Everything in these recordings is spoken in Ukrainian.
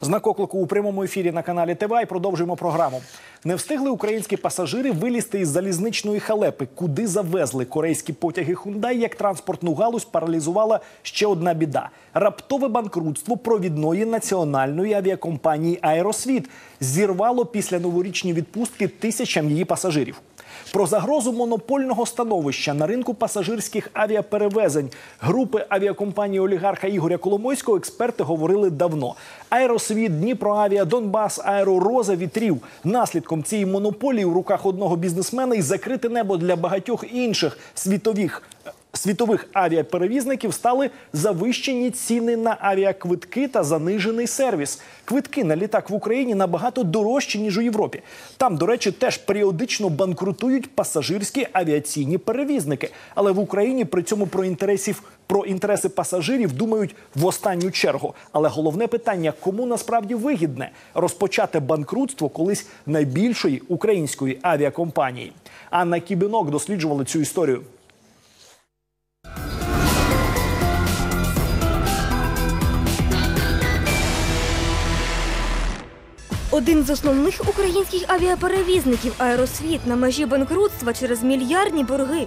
Знак оклику у прямому ефірі на каналі ТВА і продовжуємо програму. Не встигли українські пасажири вилізти із залізничної халепи, куди завезли корейські потяги Хундай, як транспортну галузь паралізувала ще одна біда: раптове банкрутство провідної національної авіакомпанії Аеросвіт зірвало після новорічні відпустки тисячам її пасажирів. Про загрозу монопольного становища на ринку пасажирських авіаперевезень групи авіакомпанії олігарха Ігоря Коломойського експерти говорили давно. Аеросвіт, Дніпроавіа, Донбас, Аеророза вітрів. Наслідком цієї монополії у руках одного бізнесмена і закрите небо для багатьох інших світових. Світових авіаперевізників стали завищені ціни на авіаквитки та занижений сервіс. Квитки на літак в Україні набагато дорожчі ніж у Європі. Там, до речі, теж періодично банкрутують пасажирські авіаційні перевізники. Але в Україні при цьому про інтересів про інтереси пасажирів думають в останню чергу. Але головне питання: кому насправді вигідне розпочати банкрутство колись найбільшої української авіакомпанії. Анна Кібінок досліджувала цю історію. Один з основних українських авіаперевізників Аеросвіт на межі банкрутства через мільярдні борги.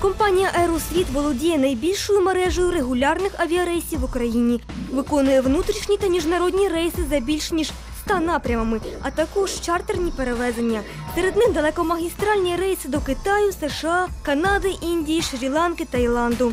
Компанія Аеросвіт володіє найбільшою мережею регулярних авіарейсів в Україні, виконує внутрішні та міжнародні рейси за більш ніж 100 напрямами, а також чартерні перевезення. Серед них далекомагістральні рейси до Китаю, США, Канади, Індії, Шрі-Ланки, Таїланду.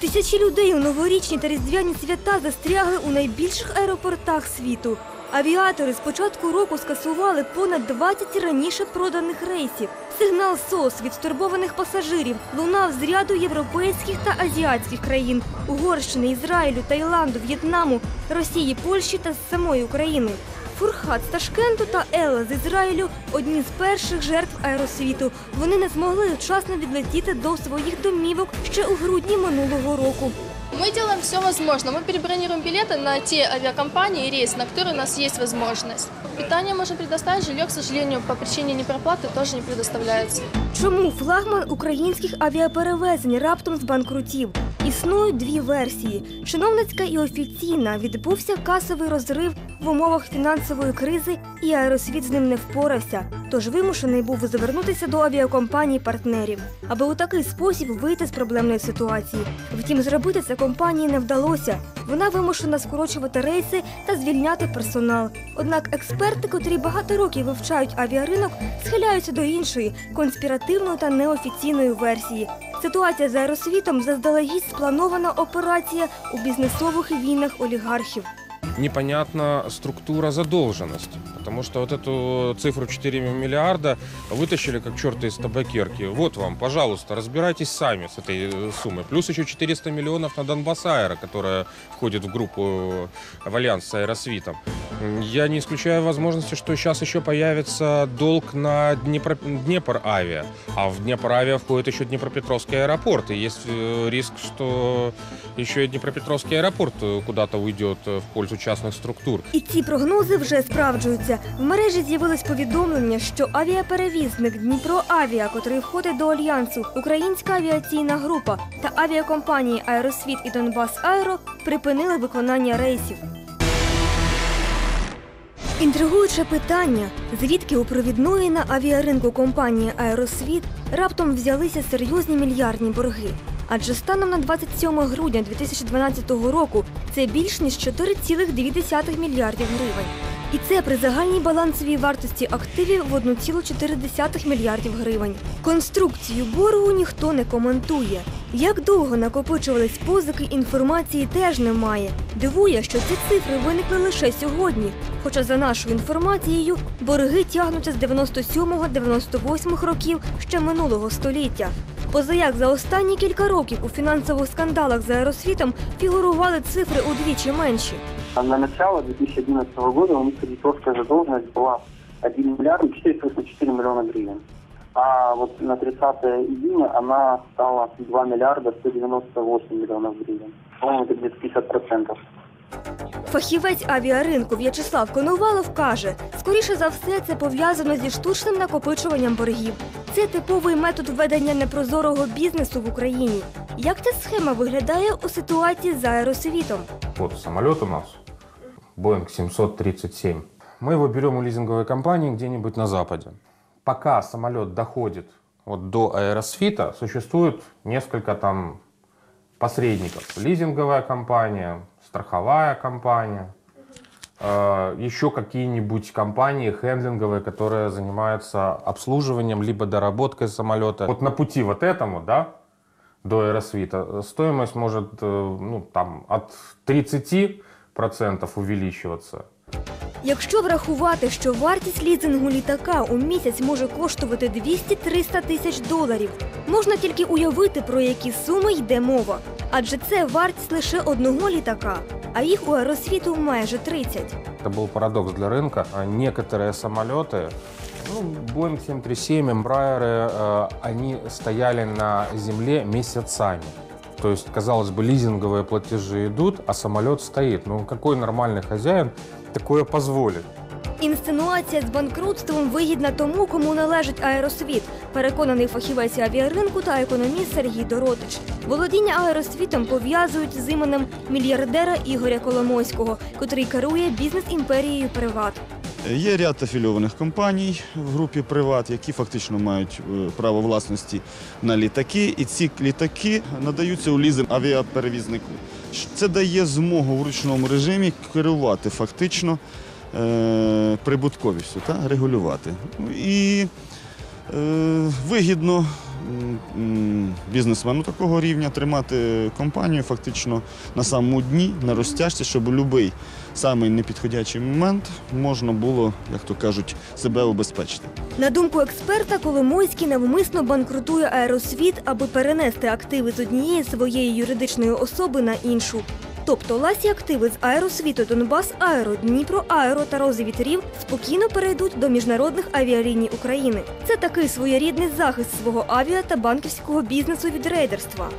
Тисячі людей у новорічні та різдвяні свята застрягли у найбільших аеропортах світу. Авіатори з початку року скасували понад 20 раніше проданих рейсів. Сигнал СОС від стурбованих пасажирів лунав з ряду європейських та азіатських країн Угорщини, Ізраїлю, Таїланду, В'єтнаму, Росії, Польщі та з самої України. Фурхат з Ташкенту та Елла з Ізраїлю одні з перших жертв аеросвіту. Вони не змогли вчасно відлетіти до своїх домівок ще у грудні минулого року. Мы делаем все возможное. Мы перебронируем билеты на те авиакомпании и рейсы, на которые у нас есть возможность. Питание можем предоставить, жилье, к сожалению, по причине непроплаты тоже не предоставляется. Чому флагман українських авіаперевезень раптом збанкрутів? Існують дві версії: чиновницька і офіційна. Відбувся касовий розрив в умовах фінансової кризи, і аеросвіт з ним не впорався. Тож вимушений був звернутися до авіакомпаній партнерів, аби у такий спосіб вийти з проблемної ситуації. Втім, зробити це компанії не вдалося. Вона вимушена скорочувати рейси та звільняти персонал. Однак експерти, котрі багато років вивчають авіаринок, схиляються до іншої конспіративної та неофіційної версії. Ситуація з аеросвітом заздалегідь спланована операція у бізнесових війнах олігархів. непонятна структура задолженности. Потому что вот эту цифру 4 миллиарда вытащили как черта из табакерки. Вот вам, пожалуйста, разбирайтесь сами с этой э, суммой. Плюс еще 400 миллионов на Донбасс Аэро, которая входит в группу в альянс с Аэросвитом. Я не исключаю возможности, что сейчас еще появится долг на Днепро... Днепр Авиа. А в Днепр Авиа входит еще Днепропетровский аэропорт. И есть э, риск, что еще и Днепропетровский аэропорт э, куда-то уйдет э, в пользу частных структур. І ці прогнози вже справджуються. В мережі з'явилось повідомлення, що авіаперевізник Дніпро Авіа, котрий входить до альянсу, Українська авіаційна група та авіакомпанії Аеросвіт і Донбас Аеро припинили виконання рейсів. Інтригуюче питання: звідки у провідної на авіаринку компанії Аеросвіт раптом взялися серйозні мільярдні борги? Адже станом на 27 грудня 2012 року це більш ніж 4,2 мільярдів гривень. І це при загальній балансовій вартості активів в 1,4 мільярдів гривень. Конструкцію боргу ніхто не коментує. Як довго накопичувались позики, інформації теж немає. Дивує, що ці цифри виникли лише сьогодні. Хоча за нашою інформацією борги тягнуться з 97-98 років ще минулого століття. Позаяк за останні кілька років у фінансових скандалах за аеросвітом фігурували цифри удвічі менші. А На начало 2011 года у них кредиторская задолженность была 1 миллиард 484 миллиона гривен. А вот на 30 июня она стала 2 миллиарда 198 миллионов гривен. По-моему, это где-то 50 процентов. Фахівець авіаринку В'ячеслав Коновалов каже, скоріше за все це пов'язано зі штучним накопичуванням боргів. Це типовий метод ведення непрозорого бізнесу в Україні. Як ця схема виглядає у ситуації з аеросвітом? Вот самолет у нас Boeing 737. Мы его берем у лизинговой компании где-нибудь на Западе. Пока самолет доходит вот до аэросфита, существует несколько там посредников. Лизинговая компания, страховая компания, э, еще какие-нибудь компании хендлинговые, которые занимаются обслуживанием либо доработкой самолета. Вот на пути вот этому, да, до аэросвита, стоимость может э, ну, там, от 30% увеличиваться. Якщо врахувати, що вартість лізингу літака у місяць може коштувати 200-300 тисяч доларів, можна тільки уявити, про які суми йде мова. Адже це вартість лише одного літака, а їх у аеросвіту майже 30. Это был парадокс для рынка. А Некоторые самолеты, ну, Boeing 737, Embraer, э, они стояли на земле месяцами. То есть, казалось бы, лизинговые платежи идут, а самолет стоит. Ну, какой нормальный хозяин такое позволит? Інсценуація з банкрутством вигідна тому, кому належить аеросвіт, переконаний фахівець авіаринку та економіст Сергій Доротич. Володіння аеросвітом пов'язують з іменем мільярдера Ігоря Коломойського, котрий керує бізнес-імперією Приват. Є ряд афільованих компаній в групі Приват, які фактично мають е, право власності на літаки, і ці літаки надаються у лізинг авіаперевізнику. Це дає змогу в ручному режимі керувати фактично е, прибутковістю та регулювати. Ну, І е, вигідно бізнесмену такого рівня тримати компанію фактично на самому дні, на розтяжці, щоб у будь-який самий непідходячий момент можна було, як то кажуть, себе обезпечити. На думку експерта, Коломойський навмисно банкрутує аеросвіт, аби перенести активи з однієї своєї юридичної особи на іншу. Тобто ласі активи з аеросвіту Донбас Аеро, Дніпро Аеро та розвітрів спокійно перейдуть до міжнародних авіаліній України. Це такий своєрідний захист свого авіа та банківського бізнесу від рейдерства.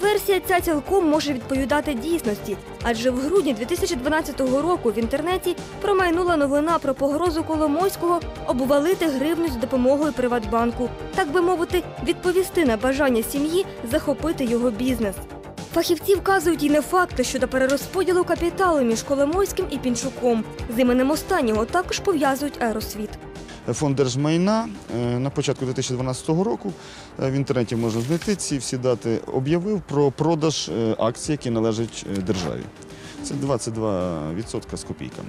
Версія ця цілком може відповідати дійсності, адже в грудні 2012 року в інтернеті промайнула новина про погрозу Коломойського обвалити гривню з допомогою Приватбанку, так би мовити, відповісти на бажання сім'ї захопити його бізнес. Фахівці вказують і на факти щодо перерозподілу капіталу між Коломойським і Пінчуком. З іменем останнього також пов'язують аеросвіт. Фонд держмайна е, на початку 2012 року е, в інтернеті можна знайти ці всі дати. Об'явив про продаж е, акцій, які належать державі. Це 22% з копійками.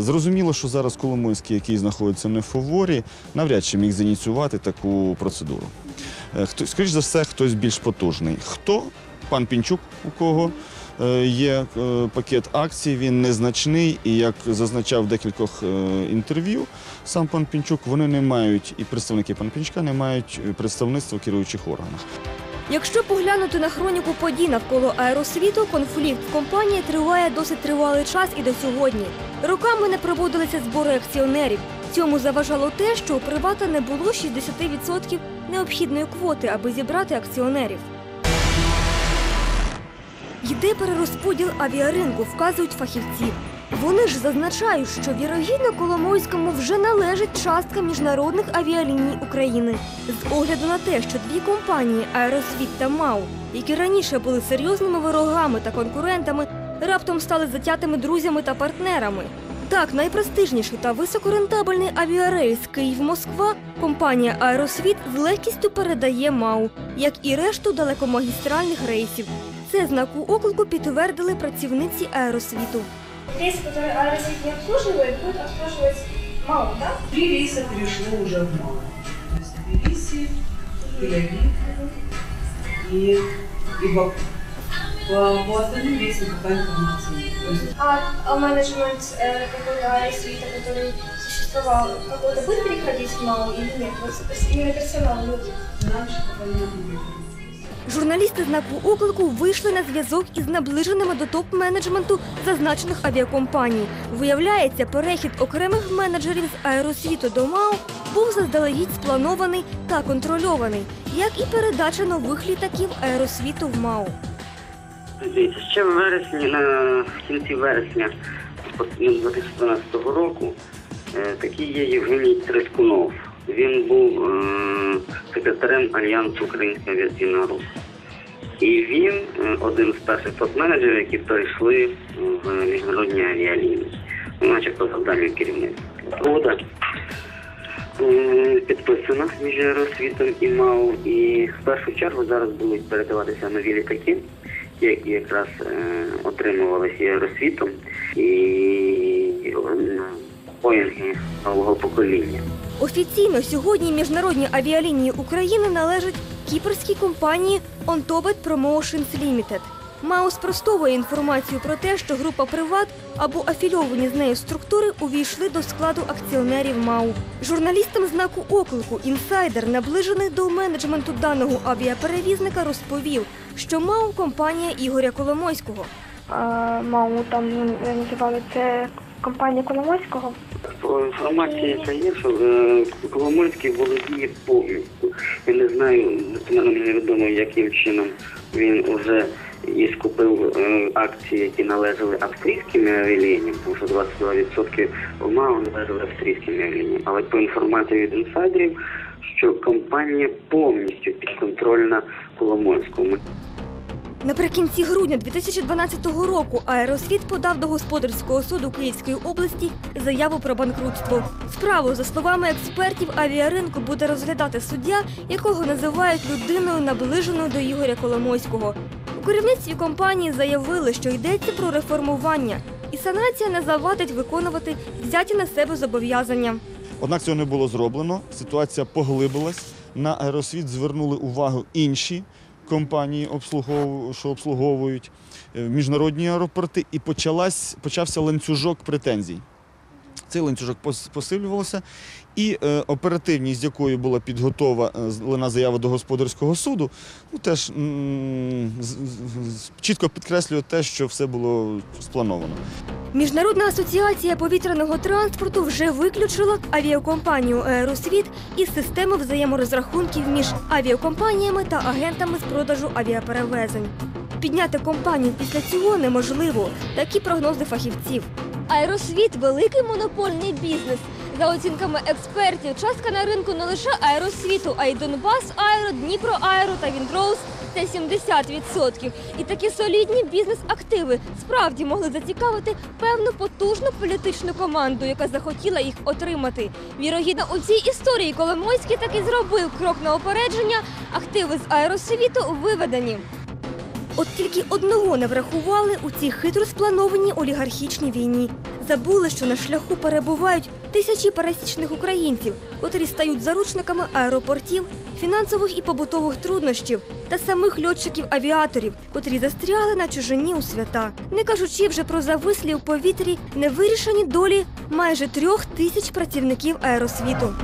Зрозуміло, що зараз Коломойський, який знаходиться не в фаворі, навряд чи міг зініціювати таку процедуру. Е, Хто, скоріш за все, хтось більш потужний. Хто? Пан Пінчук, у кого е, є е, пакет акцій, він незначний, і як зазначав в декількох е, інтерв'ю, сам пан Пінчук, вони не мають, і представники пана Пінчука не мають представництва в керуючих органах. Якщо поглянути на хроніку подій навколо аеросвіту, конфлікт в компанії триває досить тривалий час і до сьогодні. Роками не проводилися збори акціонерів. Цьому заважало те, що у привата не було 60% необхідної квоти, аби зібрати акціонерів. Йде перерозподіл авіаринку, вказують фахівці. Вони ж зазначають, що вірогідно Коломойському вже належить частка міжнародних авіаліній України. З огляду на те, що дві компанії Аеросвіт та МАУ, які раніше були серйозними ворогами та конкурентами, раптом стали затятими друзями та партнерами. Так, найпрестижніший та високорентабельний авіарейс Київ-Москва компанія Аеросвіт з легкістю передає МАУ, як і решту далекомагістральних рейсів. Це знаку оклику підтвердили працівниці аеросвіту. Рейсы, которые Аэросвет не обслуживает, будет обслуживать МАУ, да? Три рейса перешло уже в МАУ. То есть Тбилиси, Тель-Авив и, и Баку. По, по остальным рейсам пока информации нет. То есть А, а менеджмент э, какого-то Аэросвета, который существовал, какой-то будет переходить в МАУ или нет? Вот с- именно персонал люди. раньше пока не было. Журналісти знаку оклику вийшли на зв'язок із наближеними до топ-менеджменту зазначених авіакомпаній. Виявляється, перехід окремих менеджерів з аеросвіту до МАУ був заздалегідь спланований та контрольований, як і передача нових літаків аеросвіту в МАУ. Ще в вересні, на кінці вересня 2012 року е, такий є Євгеній І він е, один з перших топ-менеджерів, які перейшли в міжнародні авіалінії. Ну, начебто завданням керівництва. Угода е, підписана між аеросвітом і МАУ. І в першу чергу зараз будуть передаватися нові літаки, які якраз е, отримувалися аеросвітом, і е, Боїнги нового покоління. Офіційно сьогодні міжнародні авіалінії України належать кіпрській компанії Ontobet Promotions Limited. МАУ спростовує інформацію про те, що група Приват або афільовані з нею структури увійшли до складу акціонерів МАУ. Журналістам знаку оклику інсайдер, наближений до менеджменту даного авіаперевізника, розповів, що МАУ компанія Ігоря Коломойського. МАУ там називали це компанія Коломойського. По інформації, яка є, що Коломойський володіє повністю. Я не знаю, достеменно невідомо, яким чином він вже і скупив е, акції, які належали австрійським авіалініям, тому що 22% МАУ належали австрійським авіалініям. Але по інформації від інсайдерів, що компанія повністю підконтрольна Коломойському. Наприкінці грудня 2012 року Аеросвіт подав до господарського суду Київської області заяву про банкрутство. Справу, за словами експертів авіаринку, буде розглядати суддя, якого називають людиною наближеною до Ігоря Коломойського. У керівництві компанії заявили, що йдеться про реформування, і санація не завадить виконувати взяті на себе зобов'язання. Однак цього не було зроблено. Ситуація поглибилась. На аеросвіт звернули увагу інші компанії, що обслуговують е, міжнародні аеропорти, і почалась, почався ланцюжок претензій. Цей ланцюжок посилювався, і е, оперативність, з якою була підготовлена заява до господарського суду, ну, теж м, з- з- чітко підкреслює те, що все було сплановано. Міжнародна асоціація повітряного транспорту вже виключила авіакомпанію Аеросвіт із системи взаєморозрахунків між авіакомпаніями та агентами з продажу авіаперевезень. Підняти компанію після цього неможливо. Такі прогнози фахівців. Аеросвіт великий монопольний бізнес. За оцінками експертів, частка на ринку не лише аеросвіту, а й Донбас Аеро, Дніпро Аеро та Віндроуз це 70%. І такі солідні бізнес-активи справді могли зацікавити певну потужну політичну команду, яка захотіла їх отримати. Вірогідно, у цій історії Коломойський таки зробив крок на опередження. Активи з аеросвіту виведені. От тільки одного не врахували у цій хитро спланованій олігархічній війні. Забули, що на шляху перебувають тисячі пересічних українців, котрі стають заручниками аеропортів, фінансових і побутових труднощів та самих льотчиків-авіаторів, котрі застрягли на чужині у свята, не кажучи вже про завислі у повітрі невирішені долі майже трьох тисяч працівників аеросвіту.